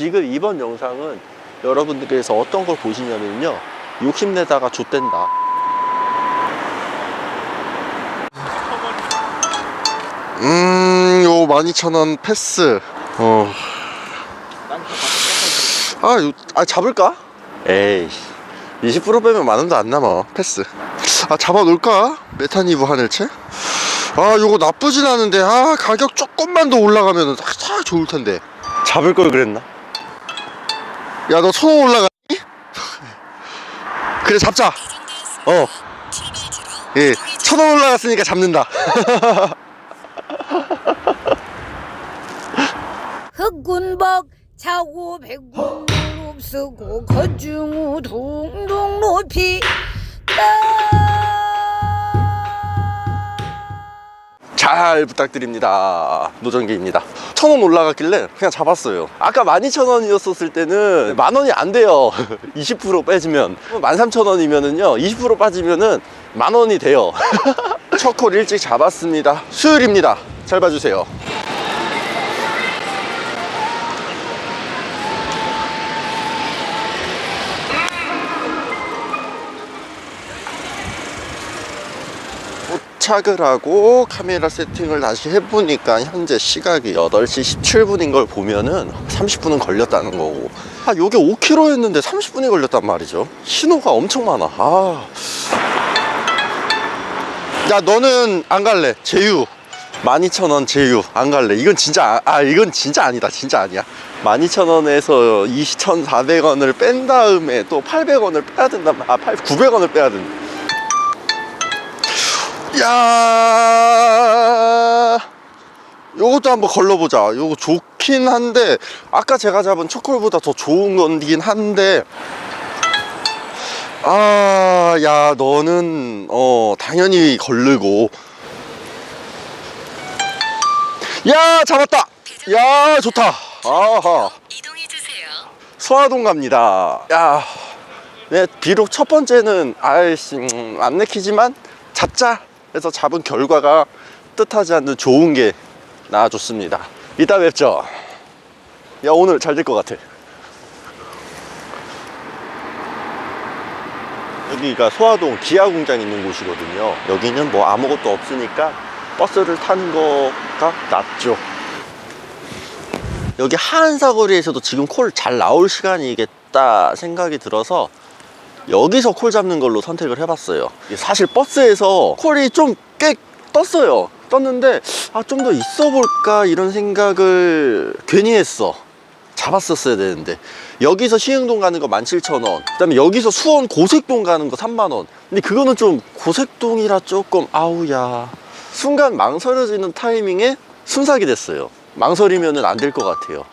지금 이번 영상은 여러분들께서 어떤 걸 보시냐면요 욕심내다가 좆된다 음, 요 12,000원 패스. 어. 아, 요, 아, 잡을까? 에이, 20% 빼면 만 원도 안 남아. 패스. 아, 잡아놓을까? 메타니브 하늘채? 아, 요거 나쁘진 않은데, 아, 가격 조금만 더 올라가면 참 좋을 텐데. 잡을 걸 그랬나? 야, 너 천원 올라가니? 그래, 잡자. 어. 예, 천원 올라갔으니까 잡는다. 흑군박 차고 백군 무릎 쓰고 거중우 동동 높이 잘 부탁드립니다. 노정기입니다. 천 원 올라갔길래 그냥 잡았어요. 아까 12,000원이었을 때는 만 원이 안 돼요. 20% 빼주면. 13,000원이면은요, 20% 빠지면은 만 원이 돼요. 첫콜 일찍 잡았습니다. 수요일입니다. 잘 봐주세요. 도착을 하고 카메라 세팅을 다시 해보니까 현재 시각이 8시 17분인 걸 보면은 30분은 걸렸다는 거고. 아 요게 5km였는데 30분이 걸렸단 말이죠. 신호가 엄청 많아. 아. 야 너는 안 갈래. 제유 12,000원 제유 안 갈래. 이건 진짜 아, 아 이건 진짜 아니다. 진짜 아니야. 12,000원에서 2,400원을 뺀 다음에 또 800원을 빼야 말- 아 8, 900원을 빼야 된다 야. 요것도 한번 걸러보자. 요거 좋긴 한데 아까 제가 잡은 초콜보다 더 좋은 건긴 한데. 아 야 너는 어 당연히 걸르고. 야 잡았다. 야 좋다. 아하. 소화동 갑니다. 야, 네, 비록 첫 번째는 아이씨 음, 안 내키지만 잡자. 해서 잡은 결과가 뜻하지 않는 좋은 게 나와줬습니다. 이따 뵙죠. 야 오늘 잘 될 것 같아. 여기가 소화동 기아 공장 있는 곳이거든요. 여기는 뭐 아무것도 없으니까 버스를 타는 거가 낫죠. 여기 하안사거리에서도 지금 콜 잘 나올 시간이겠다 생각이 들어서 여기서 콜 잡는 걸로 선택을 해봤어요. 사실 버스에서 콜이 좀 꽤 떴어요. 떴는데 아 좀 더 있어 볼까 이런 생각을 괜히 했어. 잡았었어야 되는데 여기서 시흥동 가는 거 17,000원 그 다음에 여기서 수원 고색동 가는 거 3만원 근데 그거는 좀 고색동이라 조금 아우야 순간 망설여지는 타이밍에 순삭이 됐어요 망설이면 안 될 것 같아요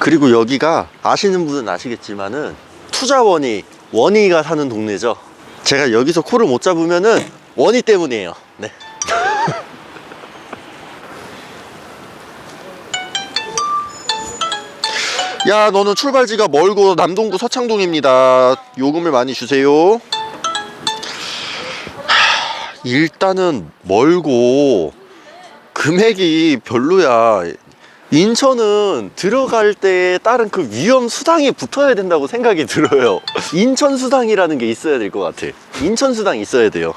그리고 여기가 아시는 분은 아시겠지만은 투자원이 원희가 사는 동네죠. 제가 여기서 코를 못 잡으면은 원희 때문이에요. 네. 야 너는 출발지가 멀고 남동구 서창동입니다. 요금을 많이 주세요. 하, 일단은 멀고 금액이 별로야 인천은 들어갈 때에 따른 그 위험 수당이 붙어야 된다고 생각이 들어요 인천 수당이라는 게 있어야 될 것 같아 인천 수당 있어야 돼요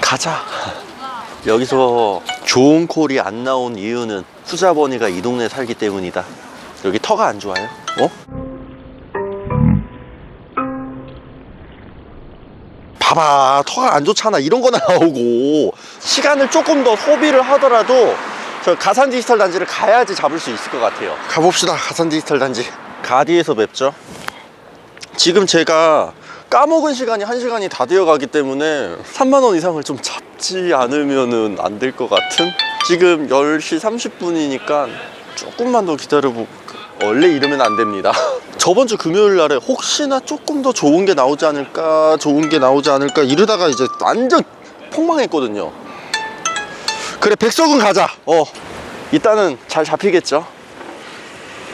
가자 여기서 좋은 콜이 안 나온 이유는 투자번이가 이 동네에 살기 때문이다. 여기 터가 안 좋아요? 어? 봐봐, 터가 안 좋잖아. 이런 거 나오고. 시간을 조금 더 소비를 하더라도 저 가산 디지털 단지를 가야지 잡을 수 있을 것 같아요. 가봅시다, 가산 디지털 단지. 가디에서 뵙죠. 지금 제가 까먹은 시간이 한시간이다 되어 가기 때문에 3만 원 이상을 좀 잡지 않으면은 안될 것 같은 지금 10시 30분이니까 조금만 더 기다려보 원래 이러면 안 됩니다 저번 주 금요일 날에 혹시나 조금 더 좋은 게 나오지 않을까 좋은 게 나오지 않을까 이러다가 이제 완전 폭망했거든요 그래 백석은 가자 어 일단은 잘 잡히겠죠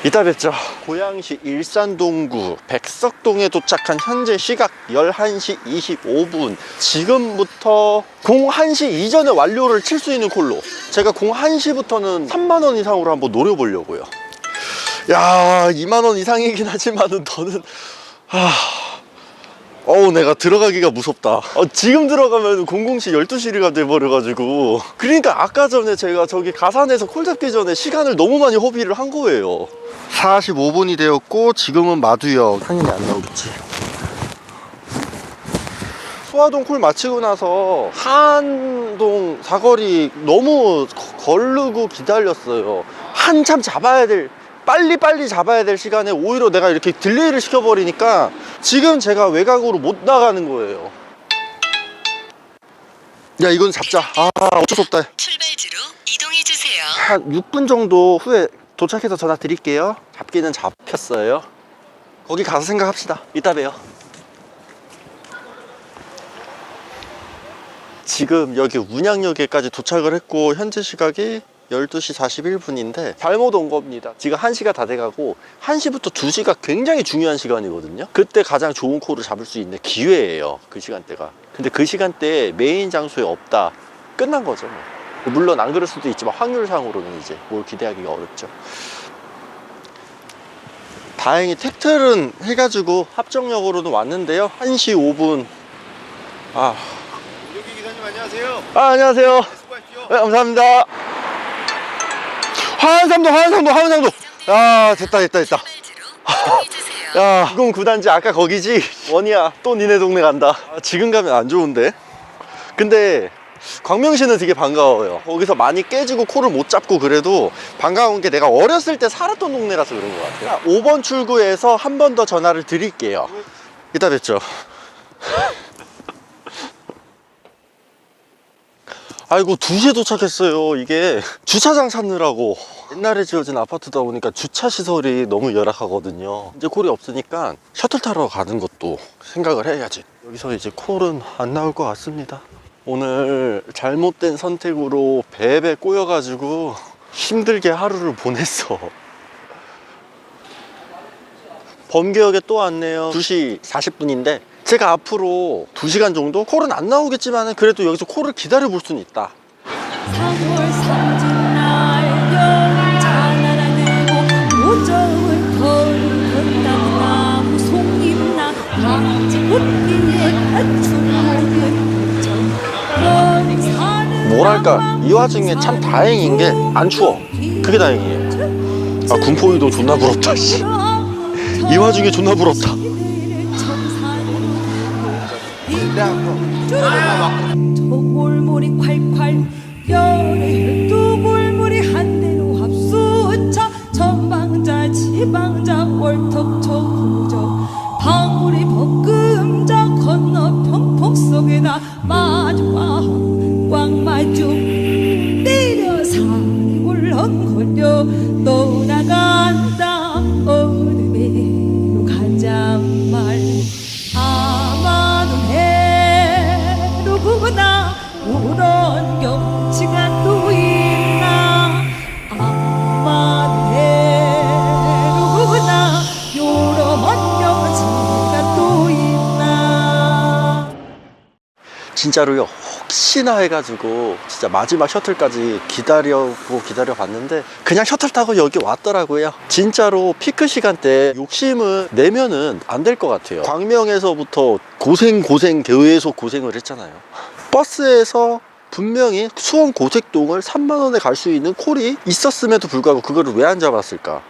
이따 뵙죠. 고양시 일산동구 백석동에 도착한 현재 시각 11시 25분. 지금부터 01시 이전에 완료를 칠 수 있는 콜로. 제가 01시부터는 3만원 이상으로 한번 노려보려고요. 야, 2만원 이상이긴 하지만은 더는, 아. 어우 내가 들어가기가 무섭다. 어, 지금 들어가면 00시 12시가 돼버려가지고. 그러니까 아까 전에 제가 저기 가산에서 콜 잡기 전에 시간을 너무 많이 허비를 한 거예요. 45분이 되었고 지금은 마두역. 당연히 안 나오겠지. 수화동 콜 마치고 나서 한동 사거리 너무 거- 걸르고 기다렸어요. 한참 잡아야 될 빨리빨리 잡아야 될 시간에 오히려 내가 이렇게 딜레이를 시켜버리니까 지금 제가 외곽으로 못 나가는 거예요. 야 이건 잡자. 아 어쩔 수 없다. 출발지로 이동해 주세요. 한 6분 정도 후에 도착해서 전화 드릴게요. 잡기는 잡혔어요. 거기 가서 생각합시다. 이따 봬요. 지금 여기 운양역에까지 도착을 했고 현재 시각이 12시 41분인데 잘못 온 겁니다. 지금 1시가 다 돼가고 1시부터 2시가 굉장히 중요한 시간이거든요. 그때 가장 좋은 콜을 잡을 수 있는 기회예요 그 시간대가. 근데 그 시간대에 메인 장소에 없다. 끝난 거죠 뭐. 물론 안 그럴 수도 있지만 확률상으로는 이제 뭘 기대하기가 어렵죠. 다행히 택틀은 해가지고 합정역으로는 왔는데요. 1시 5분. 아, 여기 기사님 안녕하세요. 아 안녕하세요. 수고하십시오. 네, 감사합니다. 화한삼도, 화한삼도, 화한삼도. 야, 됐다, 됐다, 됐다. 주세요. 야, 909단지 아까 거기지? 원이야. 또 니네 동네 간다. 아, 지금 가면 안 좋은데? 근데 광명시는 되게 반가워요. 거기서 많이 깨지고 코를 못 잡고 그래도 반가운 게 내가 어렸을 때 살았던 동네라서 그런 것 같아요. 5번 출구에서 한 번 더 전화를 드릴게요. 이따 뵙죠. 아이고 2시에 도착했어요 이게 주차장 찾느라고 옛날에 지어진 아파트다 보니까 주차 시설이 너무 열악하거든요. 이제 콜이 없으니까 셔틀 타러 가는 것도 생각을 해야지. 여기서 이제 콜은 안 나올 것 같습니다. 오늘 잘못된 선택으로 배배 꼬여가지고 힘들게 하루를 보냈어. 범계역에 또 왔네요. 2시 40분인데 제가 앞으로 2시간 정도 콜은 안 나오겠지만 그래도 여기서 콜을 기다려 볼 수는 있다 정 뭐랄까 이 와중에 참 다행인 게 안 추워. 그게 다행이에요. 아 군포위도 존나 부럽다 씨. 이 와중에 존나 부럽다. 지방자 월턱 초구저 방울이 볶음자 건너 평풍 속에다 진짜로요. 혹시나 해가지고 진짜 마지막 셔틀까지 기다려고 기다려봤는데 그냥 셔틀 타고 여기 왔더라고요. 진짜로 피크 시간대 욕심을 내면은 안 될 것 같아요. 광명에서부터 고생 고생 계속 고생을 했잖아요. 버스에서 분명히 수원 고색동을 3만원에 갈 수 있는 콜이 있었음에도 불구하고 그거를 왜 안 잡았을까?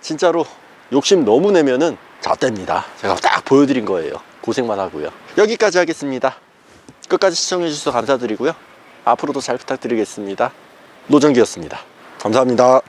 진짜로 욕심 너무 내면은 잣됩니다. 제가 딱 보여드린 거예요. 고생만 하고요. 여기까지 하겠습니다 끝까지 시청해 주셔서 감사드리고요. 앞으로도 잘 부탁드리겠습니다. 노정기였습니다. 감사합니다